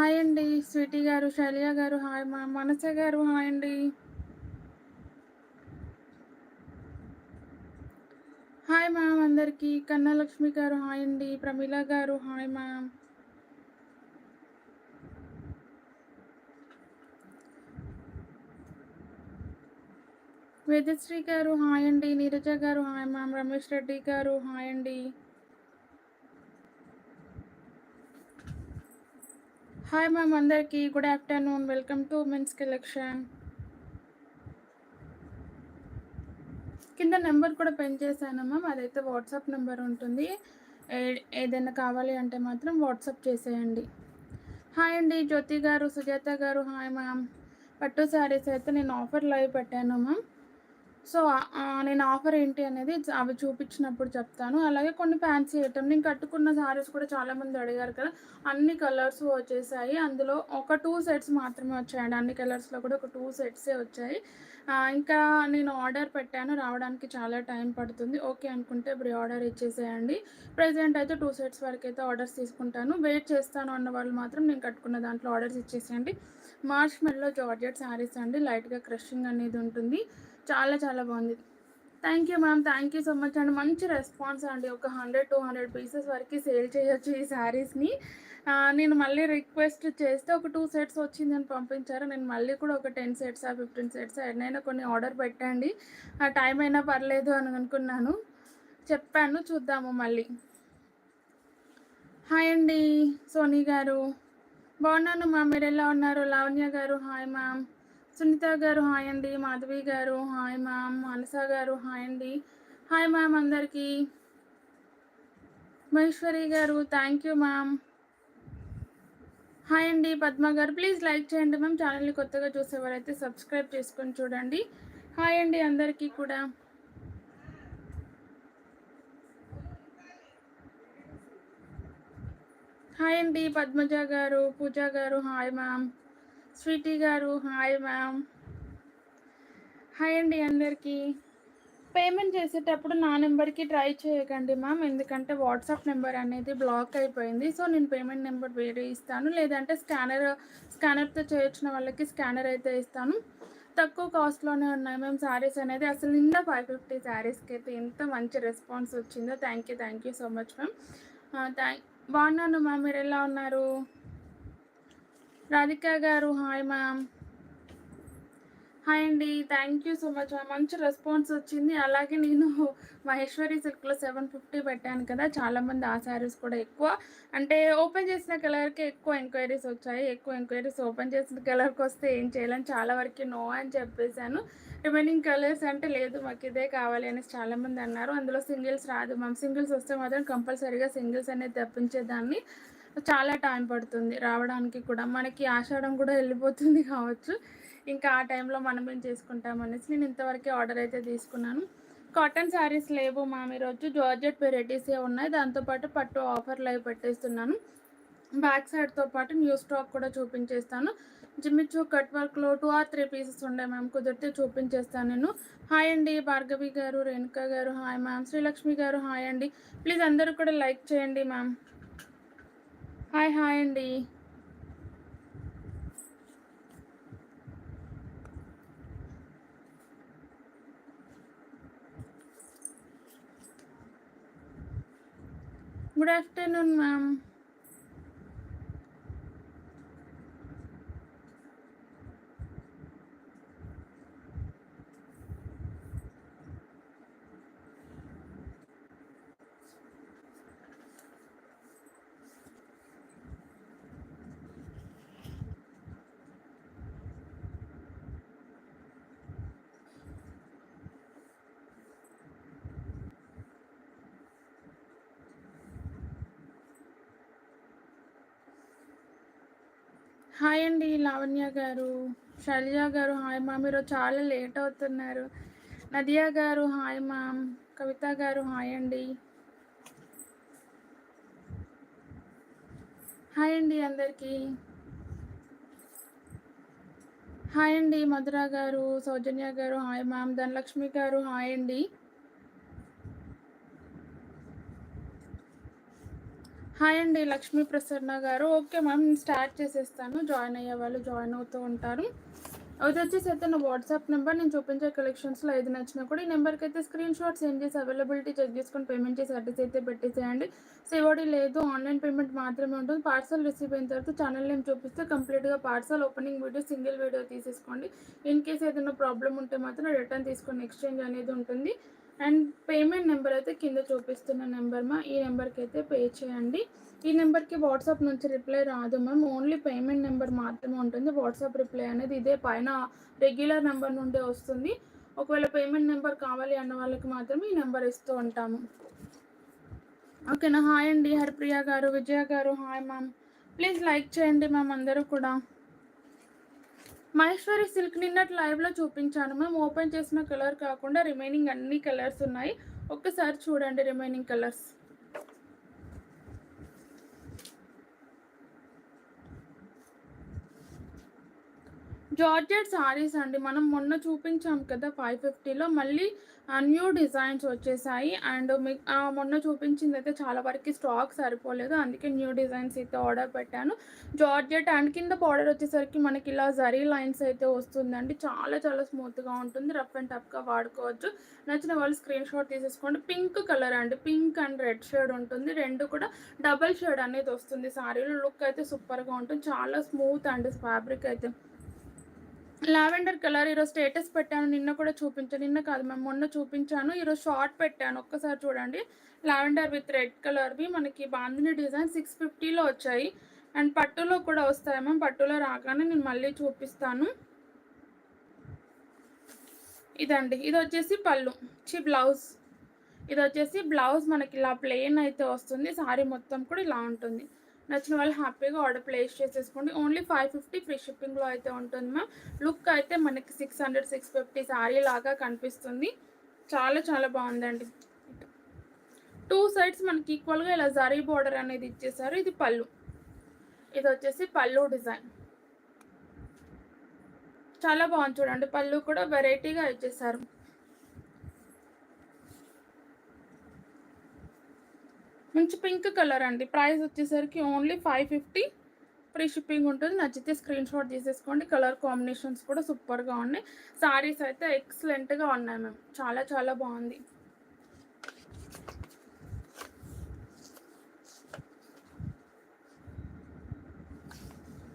Hi అండి. Sweety గారు శైలజ గారు హాయ్ మా మనస గారు హాయ్ అండి. హాయ్ మ్యామ్ అందరికీ. కన్నలక్ష్మి గారు హాయ్ అండి. ప్రమీల గారు హాయ్ మ్యామ్. వేదశ్రీ గారు హాయ్ అండి. నీరజ గారు హాయ్ మ్యామ్. రమేష్ రెడ్డి గారు హాయ్ అండి. హాయ్ మ్యామ్ అందరికీ good afternoon welcome to women's collection కింద నెంబర్ కూడా పెన్ చేశాను మ్యామ్ అదైతే వాట్సాప్ నెంబర్ ఉంటుంది. ఏ- ఏదైనా కావాలి అంటే మాత్రం వాట్సాప్ చేసేయండి. హాయ్ అండి జ్యోతి గారు సుజాత గారు. హాయ్ మ్యామ్ పట్టు శారీస్ అయితే నేను ఆఫర్ లైవ్ పెట్టాను మ్యామ్ సో నేను ఆఫర్ ఏంటి అనేది అవి చూపించినప్పుడు చెప్తాను. అలాగే కొన్ని ఫ్యాన్సీ ఐటమ్ నేను కట్టుకున్న సారీస్ కూడా చాలామంది అడిగారు కదా అన్ని కలర్స్ వచ్చేసాయి. అందులో ఒక టూ సెట్స్ మాత్రమే వచ్చాయండి. అన్ని కలర్స్లో కూడా ఒక టూ సెట్సే వచ్చాయి. ఇంకా నేను ఆర్డర్ పెట్టాను. రావడానికి చాలా టైం పడుతుంది. ఓకే అనుకుంటే ఇప్పుడు ఆర్డర్ ఇచ్చేసేయండి. ప్రజెంట్ అయితే టూ సెట్స్ వరకు అయితే ఆర్డర్స్ తీసుకుంటాను. వెయిట్ చేస్తాను అన్న వాళ్ళు మాత్రం నేను కట్టుకున్న దాంట్లో ఆర్డర్స్ ఇచ్చేసేయండి. మార్చ్ మెల్లో జార్జెట్ శారీస్ అండి. లైట్గా క్రషింగ్ అనేది ఉంటుంది. చాలా చాలా బాగుంది. Thank you ma'am thank you so much అండి మంచి రెస్పాన్స్ అండి. ఒక హండ్రెడ్ టూ హండ్రెడ్ పీసెస్ వరకు సేల్ చేయొచ్చు ఈ శారీస్ని నేను మళ్ళీ రిక్వెస్ట్ చేస్తే ఒక టూ సెట్స్ వచ్చిందని పంపించారు. నేను మళ్ళీ కూడా ఒక టెన్ సెట్స్ ఆ ఫిఫ్టీన్ సెట్స్ ఎన్నైనా కొన్ని ఆర్డర్ పెట్టండి. ఆ టైం అయినా పర్లేదు అని అనుకున్నాను. చెప్పాను చూద్దాము మళ్ళీ. హాయ్ అండి సోనీ గారు. బాగున్నాను మ్యామ్ మీరు ఎలా ఉన్నారు? లావణ్య గారు హాయ్ మ్యామ్ సునీత గారు హాయ్ అండి. మాధవి గారు హాయ్ మ్యామ్. మానస గారు హాయ్ అండి. హాయ్ మ్యామ్ అందరికీ. మహేశ్వరి గారు థ్యాంక్ యూ మ్యామ్ హాయ్ అండి. పద్మ గారు ప్లీజ్ లైక్ చేయండి మ్యామ్ ఛానల్ని కొత్తగా చూసేవారైతే సబ్స్క్రైబ్ చేసుకొని చూడండి. హాయ్ అండి అందరికీ కూడా. హాయ్ అండి. పద్మజ గారు పూజ గారు హాయ్ మ్యామ్ స్వీటీ గారు హాయ్ మ్యామ్. హాయ్ అండి అందరికీ. పేమెంట్ చేసేటప్పుడు నా నెంబర్కి ట్రై చేయకండి మ్యామ్ ఎందుకంటే వాట్సాప్ నెంబర్ అనేది బ్లాక్ అయిపోయింది. సో నేను పేమెంట్ నెంబర్ వేరే ఇస్తాను. లేదంటే స్కానర్ స్కానర్తో చేయొచ్చిన వాళ్ళకి స్కానర్ అయితే ఇస్తాను. తక్కువ కాస్ట్లోనే ఉన్నాయి మేము శారీస్ అనేది. అసలు నిండా ఫైవ్ ఫిఫ్టీ శారీస్కి అయితే ఎంత మంచి రెస్పాన్స్ వచ్చిందో. Thank you thank you so much ma'am. Thank బాగున్నాను మ్యామ్. మీరు ఎలా ఉన్నారు? రాధిక గారు హాయ్ మ్యామ్. హాయ్ అండి థ్యాంక్ యూ సో మచ్ మంచి రెస్పాన్స్ వచ్చింది. అలాగే నేను మహేశ్వరి సిల్క్లో సెవెన్ ఫిఫ్టీ పెట్టాను కదా చాలామంది ఆ శారీస్ కూడా ఎక్కువ. అంటే ఓపెన్ చేసిన కలర్కి ఎక్కువ ఎంక్వైరీస్ వచ్చాయి. ఎక్కువ ఎంక్వైరీస్ ఓపెన్ చేసిన కలర్కి వస్తే ఏం చేయాలని చాలా వరకు నో అని చెప్పేశాను. రిమైనింగ్ కలర్స్ అంటే లేదు మాకు ఇదే కావాలి అనేసి చాలామంది అన్నారు. అందులో సింగిల్స్ రాదు మ్యామ్. సింగిల్స్ వస్తే మాత్రం కంపల్సరీగా సింగిల్స్ అనేది తెప్పించేదాన్ని. చాలా టైం పడుతుంది రావడానికి కూడా. మనకి ఆషాఢం కూడా వెళ్ళిపోతుంది కావచ్చు. ఇంకా ఆ టైంలో మనం ఏం చేసుకుంటాం అనేసి నేను ఇంతవరకే ఆర్డర్ అయితే తీసుకున్నాను. కాటన్ శారీస్ లేవు మ్యామ్ ఈరోజు. జార్జెట్ వెరైటీసే ఉన్నాయి. దాంతోపాటు పట్టు ఆఫర్లు అవి పెట్టేస్తున్నాను. బ్యాక్ సైడ్తో పాటు న్యూ స్టాక్ కూడా చూపించేస్తాను. జిమ్మిచ్చు కట్ వర్క్లో టూ ఆర్ త్రీ పీసెస్ ఉండే మ్యామ్ కుదిరితే చూపించేస్తాను నేను. హాయ్ అండి భార్గవి గారు రేణుక గారు హాయ్ మ్యామ్ శ్రీలక్ష్మి గారు హాయ్ అండి. ప్లీజ్ అందరూ కూడా లైక్ చేయండి మ్యామ్ హాయ్ హాయ్ అండి గుడ్ ఆఫ్టర్నూన్ మ్యామ్ హాయ్ అండి లావణ్య గారు శైలజ గారు హాయ్ మా మీరు చాలా లేట్ అవుతున్నారు. నదియా గారు హాయ్ మామ్ కవిత గారు హాయ్ అండి. హాయ్ అండి అందరికీ. హాయ్ అండి మధుర గారు సౌజన్య గారు హాయ్ మ్యామ్ ధనలక్ష్మి గారు హాయ్ అండి. హాయ్ అండి లక్ష్మీ ప్రసన్న గారు. ఓకే మ్యామ్ నేను స్టార్ట్ చేసేస్తాను. జాయిన్ అయ్యే వాళ్ళు జాయిన్ అవుతూ ఉంటారు. అది వచ్చేసి అయితే నా వాట్సాప్ నెంబర్ నేను చూపించే కలెక్షన్స్లో ఏది నచ్చినా కూడా ఈ నెంబర్కి అయితే స్క్రీన్ షాట్ సెండ్ చేసి అవైలబిలిటీ చెక్ చేసుకొని పేమెంట్ చేసి అడ్రస్ అయితే పెట్టేసేయండి. సేవడి లేదు ఆన్లైన్ పేమెంట్ మాత్రమే ఉంటుంది. పార్సల్ రిసీవ్ అయిన తర్వాత ఛానల్ నేమ్ చూపిస్తే కంప్లీట్గా parcel opening video single video తీసేసుకోండి. ఇన్ కేస్ ఏదైనా ప్రాబ్లం ఉంటే మాత్రం రిటర్న్ తీసుకొని ఎక్స్చేంజ్ అనేది ఉంటుంది. అండ్ పేమెంట్ నెంబర్ అయితే కింద చూపిస్తున్న నెంబర్ మా ఈ నెంబర్కి అయితే పే చేయండి. ఈ నెంబర్కి వాట్సాప్ నుంచి రిప్లై రాదు మ్యామ్. ఓన్లీ పేమెంట్ నెంబర్ మాత్రమే ఉంటుంది. వాట్సాప్ రిప్లై అనేది ఇదే పైన రెగ్యులర్ నెంబర్ నుండే వస్తుంది. ఒకవేళ పేమెంట్ నెంబర్ కావాలి అన్న వాళ్ళకి మాత్రమే ఈ నెంబర్ ఇస్తూ ఉంటాము. ఓకేనా? హాయ్ అండి. హరిప్రియ గారు విజయ గారు హాయ్ మ్యామ్. ప్లీజ్ లైక్ చేయండి మ్యామ్ అందరూ కూడా. మహేశ్వరి సిల్క్ నిన్నటి లైవ్లో చూపించాను. మేము ఓపెన్ చేసిన కలర్ కాకుండా రిమైనింగ్ అన్ని కలర్స్ ఉన్నాయి. ఒక్కసారి చూడండి రిమైనింగ్ కలర్స్ జార్జెట్ సారీస్ అండి. మనం మొన్న చూపించాం కదా ఫైవ్ ఫిఫ్టీలో మళ్ళీ న్యూ డిజైన్స్ వచ్చేసాయి. అండ్ మీ మొన్న చూపించింది అయితే చాలా వరకు స్టాక్ సరిపోలేదు. అందుకే న్యూ డిజైన్స్ అయితే ఆర్డర్ పెట్టాను. జార్జెట్ అండ్ కింద బార్డర్ వచ్చేసరికి మనకి ఇలా జరీ లైన్స్ అయితే వస్తుందండి. చాలా చాలా స్మూత్గా ఉంటుంది. రఫ్ అండ్ టఫ్గా వాడుకోవచ్చు. నచ్చిన వాళ్ళు స్క్రీన్ షాట్ తీసేసుకోండి. పింక్ కలర్ అండి. పింక్ అండ్ రెడ్ షేడ్ ఉంటుంది. రెండు కూడా డబల్ షేడ్ అనేది వస్తుంది సారీలో. లుక్ అయితే సూపర్గా ఉంటుంది. చాలా స్మూత్ అండి ఫ్యాబ్రిక్ అయితే లావెండర్ కలర్ ఈరోజు స్టేటస్ పెట్టాను నిన్న కూడా చూపించాను నిన్న కాదు మేము మొన్న చూపించాను ఈరోజు షార్ట్ పెట్టాను ఒక్కసారి చూడండి. లావెండర్ విత్ రెడ్ కలర్వి మనకి బాందిని డిజైన్ సిక్స్ ఫిఫ్టీలో వచ్చాయి. అండ్ పట్టులో కూడా వస్తాయి మ్యామ్ పట్టులో రాగానే నేను మళ్ళీ చూపిస్తాను. ఇదండి ఇది వచ్చేసి పళ్ళు చి బ్లౌజ్. ఇది వచ్చేసి బ్లౌజ్ మనకి ఇలా ప్లెయిన్ అయితే వస్తుంది సారీ మొత్తం కూడా ఇలా ఉంటుంది. నచ్చిన వాళ్ళు హ్యాపీగా ఆర్డర్ ప్లేస్ చేసేసుకోండి. ఓన్లీ ఫైవ్ ఫిఫ్టీ ఫ్రీ షిప్పింగ్లో అయితే ఉంటుంది మ్యామ్. లుక్ అయితే మనకి six hundred six fifty sari లాగా కనిపిస్తుంది. చాలా చాలా బాగుందండి. టూ సైడ్స్ మనకి ఈక్వల్గా ఇలా జరీ బార్డర్ అనేది ఇచ్చేసారు. ఇది పళ్ళు. ఇది వచ్చేసి పళ్ళు డిజైన్. చాలా బాగుంది చూడండి. పళ్ళు కూడా వెరైటీగా ఇచ్చేసారు. మంచి పింక్ కలర్ అండి. ప్రైస్ వచ్చేసరికి only five fifty. Free shipping ఉంటుంది. నచ్చితే స్క్రీన్ షాట్ తీసేసుకోండి. కలర్ కాంబినేషన్స్ కూడా సూపర్గా ఉన్నాయి. సారీస్ అయితే ఎక్సలెంట్గా ఉన్నాయి మ్యామ్. చాలా చాలా బాగుంది.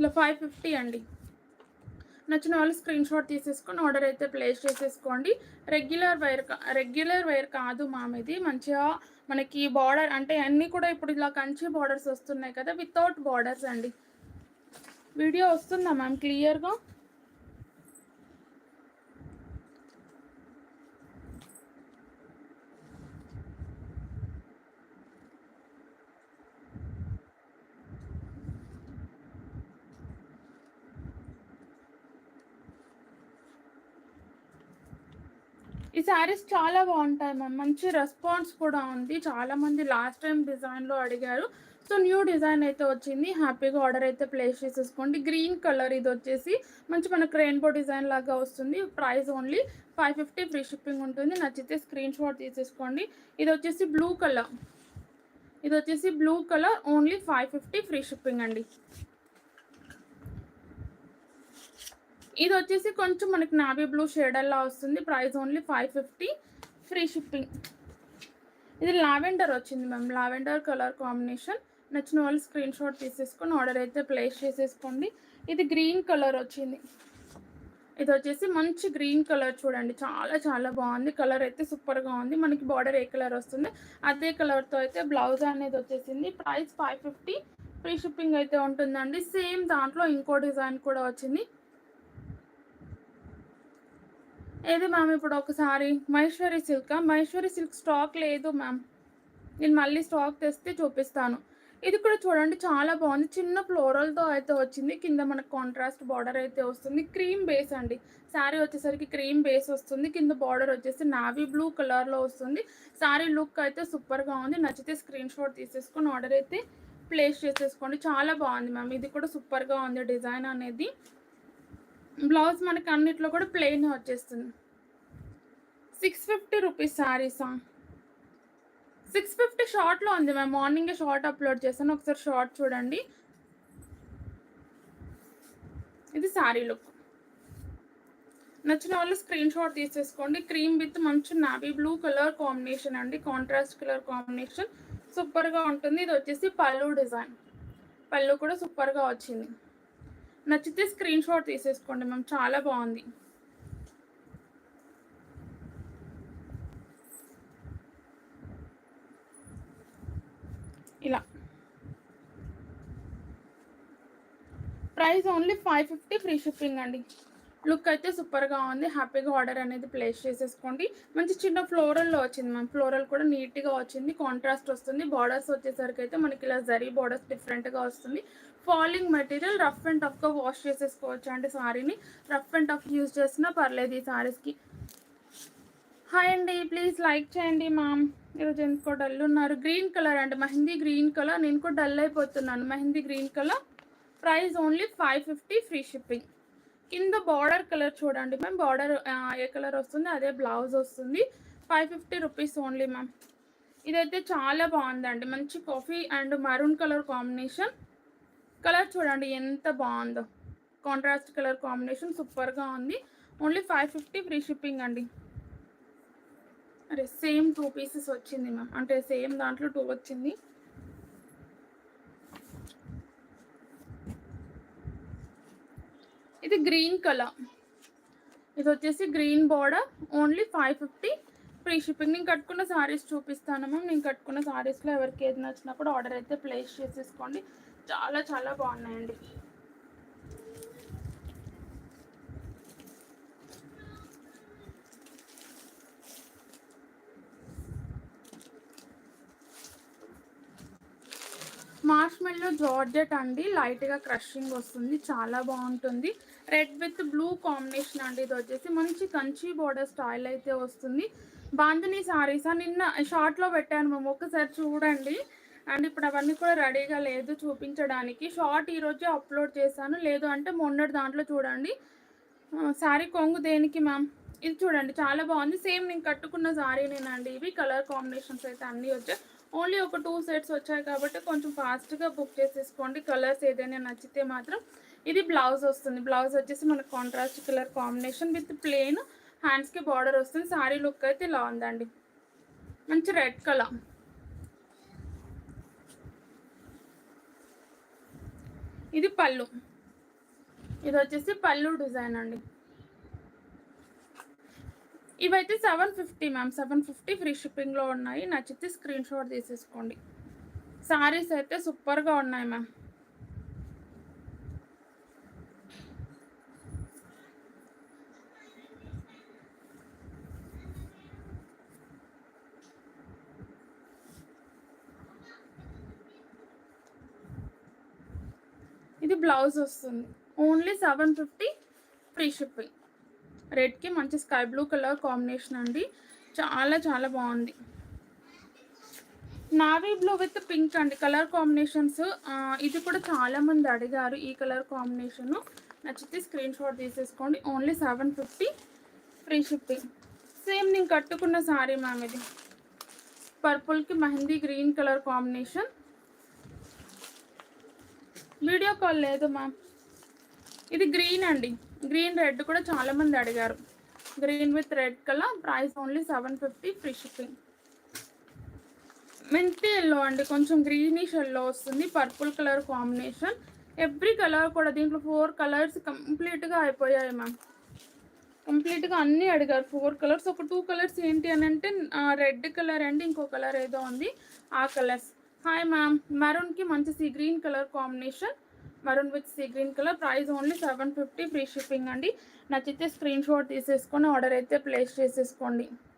ఇలా ఫైవ్ ఫిఫ్టీ అండి. నచ్చిన వాళ్ళు స్క్రీన్ షాట్ తీసేసుకొని ఆర్డర్ అయితే ప్లేస్ చేసేసుకోండి. రెగ్యులర్ వైర్ రెగ్యులర్ వైర్ కాదు మామ్ ఇది. మంచిగా మనకి బార్డర్ అంటే అన్నీ కూడా ఇప్పుడు ఇలా కంచి బార్డర్స్ వస్తున్నాయి కదా వితౌట్ బార్డర్స్ అండి. వీడియో వస్తుందా మ్యామ్ క్లియర్గా ఈ శారీస్ చాలా బాగుంటాయి మ్యామ్. మంచి రెస్పాన్స్ కూడా ఉంది. చాలామంది లాస్ట్ టైం డిజైన్లో అడిగారు. సో న్యూ డిజైన్ అయితే వచ్చింది. హ్యాపీగా ఆర్డర్ అయితే ప్లేస్ చేసేసుకోండి. గ్రీన్ కలర్ ఇది వచ్చేసి మంచి మనకు రెయిన్బో డిజైన్ లాగా వస్తుంది. Price only five fifty free shipping ఉంటుంది. నచ్చితే స్క్రీన్ షాట్ తీసేసుకోండి. ఇది వచ్చేసి బ్లూ కలర్. ఇది వచ్చేసి blue colour. Only five fifty free shipping అండి. ఇది వచ్చేసి కొంచెం మనకి నావీ బ్లూ షేడల్లా వస్తుంది. Price only five fifty free shipping. ఇది లావెండర్ వచ్చింది మ్యామ్. Lavender colour combination. నచ్చిన వాళ్ళు స్క్రీన్ షాట్ తీసేసుకొని ఆర్డర్ అయితే ప్లేస్ చేసేసుకోండి. ఇది గ్రీన్ కలర్ వచ్చింది. ఇది వచ్చేసి మంచి గ్రీన్ కలర్ చూడండి. చాలా చాలా బాగుంది. కలర్ అయితే సూపర్గా ఉంది. మనకి బార్డర్ ఏ కలర్ వస్తుంది? అదే కలర్తో అయితే బ్లౌజ్ అనేది వచ్చేసింది. Price five fifty free shipping అయితే ఉంటుందండి. సేమ్ దాంట్లో ఇంకో డిజైన్ కూడా వచ్చింది. ఏది మ్యామ్ ఇప్పుడు ఒకసారి? Maheshwari silk Maheshwari silk stock లేదు మ్యామ్ నేను మళ్ళీ స్టాక్ తెస్తే చూపిస్తాను. ఇది కూడా చూడండి చాలా బాగుంది. చిన్న ఫ్లోరల్తో అయితే వచ్చింది. కింద మనకు కాంట్రాస్ట్ బార్డర్ అయితే వస్తుంది. క్రీమ్ బేస్ అండి. శారీ వచ్చేసరికి క్రీమ్ బేస్ వస్తుంది. కింద బార్డర్ వచ్చేసి నావీ బ్లూ కలర్లో వస్తుంది. శారీ లుక్ అయితే సూపర్గా ఉంది. నచ్చితే స్క్రీన్ షాట్ తీసేసుకొని ఆర్డర్ అయితే ప్లేస్ చేసేసుకోండి. చాలా బాగుంది మ్యామ్ ఇది కూడా సూపర్గా ఉంది డిజైన్ అనేది. బ్లౌజ్ మనకి అన్నిట్లో కూడా ప్లెయిన్ వచ్చేస్తుంది. సిక్స్ ఫిఫ్టీ రూపీస్ శారీసా సిక్స్ ఫిఫ్టీ షార్ట్లో ఉంది మేము మార్నింగే షార్ట్ అప్లోడ్ చేశాను. ఒకసారి షార్ట్ చూడండి. ఇది శారీ లుక్ నచ్చిన వాళ్ళు స్క్రీన్ షాట్ తీసేసుకోండి. క్రీమ్ విత్ మంచి నావీ బ్లూ కలర్ కాంబినేషన్ అండి. కాంట్రాస్ట్ కలర్ కాంబినేషన్ సూపర్గా ఉంటుంది. ఇది వచ్చేసి పళ్ళు డిజైన్. పళ్ళు కూడా సూపర్గా వచ్చింది. నచ్చితే స్క్రీన్ షాట్ తీసేసుకోండి మ్యామ్ చాలా బాగుంది. ఇలా. Price only five fifty free shipping అండి. లుక్ అయితే సూపర్గా ఉంది. హ్యాపీగా ఆర్డర్ అనేది ప్లేస్ చేసేసుకోండి. మంచి చిన్న ఫ్లోరల్లో వచ్చింది మ్యామ్ ఫ్లోరల్ కూడా నీట్గా వచ్చింది. కాంట్రాస్ట్ వస్తుంది. బార్డర్స్ వచ్చేసరికి అయితే మనకి ఇలా జరీ బార్డర్స్ డిఫరెంట్గా వస్తుంది. ఫాలింగ్ మెటీరియల్ రఫ్ అండ్ టఫ్గా వాష్ చేసేసుకోవచ్చు. అంటే సారీని రఫ్ అండ్ టఫ్ యూజ్ చేసినా పర్లేదు ఈ సారీస్కి. హాయ్ అండి ప్లీజ్ లైక్ చేయండి మ్యామ్ ఈరోజు ఎందుకో డల్ ఉన్నారు. గ్రీన్ కలర్ అండి మెహందీ గ్రీన్ కలర్. నేను కూడా డల్ అయిపోతున్నాను. Mehndi green colour. Price only five fifty free shipping. కింద బార్డర్ కలర్ చూడండి మ్యామ్. బార్డర్ ఏ కలర్ వస్తుంది అదే బ్లౌజ్ వస్తుంది. Five fifty rupees only ma'am. ఇదైతే చాలా బాగుందండి. మంచి coffee and maroon colour combination. Colour చూడండి ఎంత బాగుందో. కాంట్రాస్ట్ కలర్ కాంబినేషన్ సూపర్గా ఉంది. Only five fifty free shipping అండి. అరే సేమ్ టూ పీసెస్ వచ్చింది మ్యామ్ అంటే సేమ్ దాంట్లో టూ వచ్చింది. ఇది గ్రీన్ కలర్ ఇది వచ్చేసి green border only five fifty free shipping నేను కట్టుకున్న సారీస్ చూపిస్తాను మ్యామ్ నేను కట్టుకున్న సారీస్లో ఎవరికి ఏది నచ్చినప్పుడు ఆర్డర్ అయితే ప్లేస్ చేసేసుకోండి. చాలా చాలా బాగున్నాయండి. మార్ష్మెల్లో జార్జెట్ అండి. లైట్గా క్రషింగ్ వస్తుంది. చాలా బాగుంటుంది. రెడ్ విత్ బ్లూ కాంబినేషన్ అండి ఇది వచ్చేసి. మంచి కంచి బోర్డర్ స్టైల్ అయితే వస్తుంది. బాంధనీ శారీసా నిన్న షార్ట్లో పెట్టాను మేము ఒకసారి చూడండి. అండ్ ఇప్పుడు అవన్నీ కూడా రెడీగా లేదు చూపించడానికి. షార్ట్ ఈరోజే అప్లోడ్ చేశాను. లేదు అంటే మొన్నటి దాంట్లో చూడండి. శారీ కొంగు దేనికి మ్యామ్? ఇది చూడండి చాలా బాగుంది. సేమ్ నేను కట్టుకున్న శారీనేనండి ఇవి. కలర్ కాంబినేషన్స్ అయితే అన్నీ వచ్చాయి. ఓన్లీ ఒక టూ సెట్స్ వచ్చాయి కాబట్టి కొంచెం ఫాస్ట్గా బుక్ చేసేసుకోండి. కలర్స్ ఏదైనా నచ్చితే మాత్రం. ఇది బ్లౌజ్ వస్తుంది. బ్లౌజ్ వచ్చేసి మనకు contrast colour combination with plain హ్యాండ్స్కి బార్డర్ వస్తుంది. శారీ లుక్ అయితే ఇలా ఉందండి. మంచి రెడ్ కలర్. ఇది పళ్ళు. ఇది వచ్చేసి పళ్ళు డిజైన్ అండి. ఇవైతే seven fifty ma'am. Seven fifty free షిప్పింగ్లో ఉన్నాయి. నచ్చితే స్క్రీన్ షాట్ తీసేసుకోండి. సారీస్ అయితే సూపర్గా ఉన్నాయి మ్యామ్. బ్లౌజ్ వస్తుంది. Only seven fifty free shipping రెడ్కి మంచి స్కై బ్లూ కలర్ కాంబినేషన్ అండి. చాలా చాలా బాగుంది. నావీ బ్లూ విత్ పింక్ అండి. కలర్ కాంబినేషన్స్ ఇది కూడా చాలామంది అడిగారు ఈ కలర్ కాంబినేషన్ నచ్చితే స్క్రీన్ షాట్ తీసేసుకోండి. Only seven fifty free shipping same నేను కట్టుకున్న సారీ మ్యామ్ ఇది. పర్పుల్కి mehndi green colour combination video call లేదు మ్యామ్ ఇది గ్రీన్ అండి. గ్రీన్ రెడ్ కూడా చాలామంది అడిగారు. Green with red colour price only seven fifty free shipping మెంతి ఎల్లో అండి. కొంచెం గ్రీనిష్ ఎల్లో వస్తుంది. Purple colour combination every colour కూడా దీంట్లో ఫోర్ కలర్స్ కంప్లీట్గా అయిపోయాయి మ్యామ్ కంప్లీట్గా అన్నీ అడిగారు. ఫోర్ కలర్స్ ఒక టూ కలర్స్ ఏంటి అని అంటే రెడ్ కలర్ అండి. ఇంకో కలర్ ఏదో ఉంది. ఆ కలర్స్ హాయ్ మ్యామ్ మెరూన్కి మంచి sea green colour combination maroon with sea green colour price only seven fifty free shipping అండి. నచ్చితే స్క్రీన్ షాట్ తీసేసుకొని ఆర్డర్ అయితే ప్లేస్ చేసేసుకోండి.